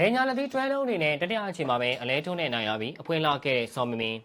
ဘယ်ညာလက်သီးတွဲလုံးအနေနဲ့တတိယအချိန်မှာပဲအလဲထုံးနဲ့နိုင်ရပြီးအဖွင့်လာခဲ့တဲ့ဆောင်းမင်းမင်း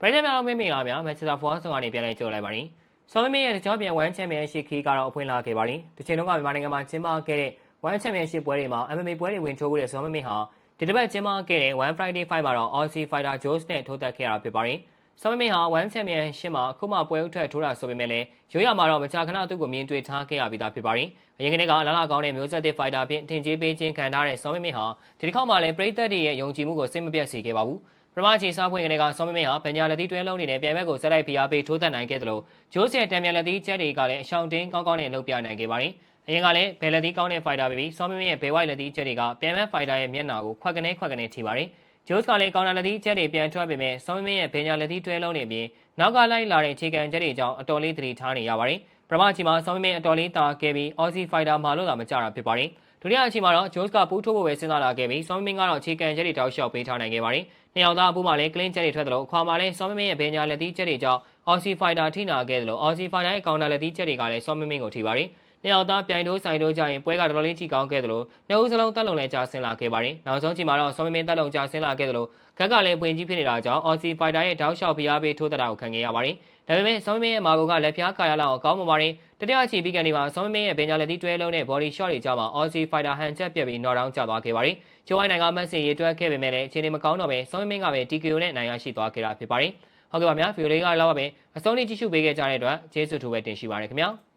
ပရိသတ်များမင်းမင်္ဂလာများမက်ချတာဖွားဆောင်ကနေပြန်လဲကြိုလိုက်ပါရင်ဆောင်းမင်းမင်းရဲ့တကြောပြန်ဝမ်ချန်ပီယံရှစ်ခီကတော့အဖွင့်လာခဲ့ပါရင်ဒီချိန်လုံးကမြန်မာနိုင်ငံမှာကျင်းပခဲ့တဲ့ဝမ်ချန်ပီယံရှစ်ပွဲတွေမှာ MMA ပွဲတွေဝင်ထိုးခဲ့တဲ့ဆောင်းမင်းမင်းဟာဒီတစ်ပတ်ကျင်းပခဲ့တဲ့ One Friday Fight မှာတော့ Aussie Fighter Jones နဲ့ထိုးသက်ခဲ့ရတာဖြစ်ပါတယ် ဆောင်းမင်းဟာ1 Champion ရှစ်မှာအခုမှပွဲဥထွက်ထိုးတာဆိုပေမဲ့လည်းရိုးရမှာတော့မကြာခဏသူ့ကိုမြင်တွေ့ထားခဲ့ရပြီးသားဖြစ်ပါတယ်။အရင်ကတည်းကလာလာကောင်းတဲ့မျိုးဆက်သစ် fighter ဖြင့်ထင်ကြီးပေးခြင်းခံထားတဲ့ဆောင်းမင်းဟာဒီတစ်ခေါက်မှလည်းပရိသတ်တွေရဲ့ယုံကြည်မှုကိုစိတ်မပြတ်စေခဲ့ပါဘူး။ပထမချိန်စားဖွင့်ကလေးကဆောင်းမင်းဟာပညာလက်သီးတွဲလုံးနေတဲ့ပြန်ဘက်ကိုဆက်လိုက်ဖိအားပေးထိုးသက်နိုင်ခဲ့သလိုဂျိုးစီရဲ့တံမြန်လက်သီးကျက်တွေကလည်းအရှောင်းတင်းကောင်းကောင်းနဲ့လှုပ်ပြနိုင်ခဲ့ပါတယ်။အရင်ကလည်းဘယ်လက်သီးကောင်းတဲ့ fighter ပဲပြီးဆောင်းမင်းရဲ့ဘယ်ဝိုက်လက်သီးကျက်တွေကပြန်ဘက် fighter ရဲ့မျက်နှာကိုခွက်ကနေခွက်ကနေထိပါတယ်။ ဂျိုးစ်ကလည်းကောင်တာလက်သီးကျက်တွေပြန်ထွက်ပေမဲ့ဆောင်းမင်းရဲ့ဘယ်ညာလက်သီးတွဲလုံးနေပြီးနောက်ကလိုက်လာတဲ့ခြေကန်ကျက်တွေကြောင့်အတော်လေးသတိထားနေရပါတယ်။ပထမအချိန်မှာဆောင်းမင်းအတော်လေးတာခဲ့ပြီး Aussie Fighter မှာလို့လာမကြတာဖြစ်ပါတယ်။ဒုတိယအချိန်မှာတော့ဂျိုးစ်ကပူးထိုးဖို့ပဲစဉ်းစားလာခဲ့ပြီးဆောင်းမင်းကတော့ခြေကန်ကျက်တွေတောက်လျှောက်ပေးထားနိုင်ခဲ့ပါတယ်။နှစ်ယောက်သားအပူမှာလည်းကလင်းကျက်တွေထွက်တယ်လို့ခွာမှာလည်းဆောင်းမင်းရဲ့ဘယ်ညာလက်သီးကျက်တွေကြောင့် Aussie Fighter ထိနာခဲ့တယ်လို့ Aussie Fighter ရဲ့ကောင်တာလက်သီးကျက်တွေကလည်းဆောင်းမင်းကိုထိပါတယ်။ နှစ်ယောက်သားပြိုင်တိုးဆိုင်တိုးကြရင်ပွဲကတော်တော်လေးကြည့်ကောင်းခဲ့တယ်လို့နှစ်ဦးစလုံးတက်လုံလည်းကြာဆင်းလာခဲ့ပါတယ်။နောက်ဆုံးချိန်မှာတော့ဆောင်းမင်းတက်လုံကြာဆင်းလာခဲ့တယ်လို့ခက်ကလည်းပွင့်ကြီးဖြစ်နေတာကြောင့် Aussie Fighter ရဲ့တောက်လျှောက်ဖိအားပေးထိုးတက်တာကိုခံခဲ့ရပါတယ်။ဒါပေမဲ့ဆောင်းမင်းရဲ့မာကိုကလက်ဖျားကာရလောက်အောင်ကောင်းမပါတယ်။တတိယချီပြီးကန်ဒီမှာဆောင်းမင်းရဲ့ဘင်ညာလက်သီးတွဲလုံးနဲ့ body shot တွေကြောင့် Aussie Fighter ဟန်ချက်ပြက်ပြီး knock down ကျသွားခဲ့ပါတယ်။ဂျိုးအိုင်းနိုင်ကမတ်စင်ရေးတွဲခဲ့ပေမဲ့လည်းအခြေအနေမကောင်းတော့ပဲဆောင်းမင်းကပဲ TKO နဲ့နိုင်ရရှိသွားခဲ့တာဖြစ်ပါတယ်။ဟုတ်ကဲ့ပါဗျာဗီဒီယိုလေးကတော့ပဲအဆုံးထိကြည့်ရှုပေးခဲ့ကြတဲ့အတွက်ကျေးဇူးထူးပဲတင်ရှိပါရခင်ဗျာ။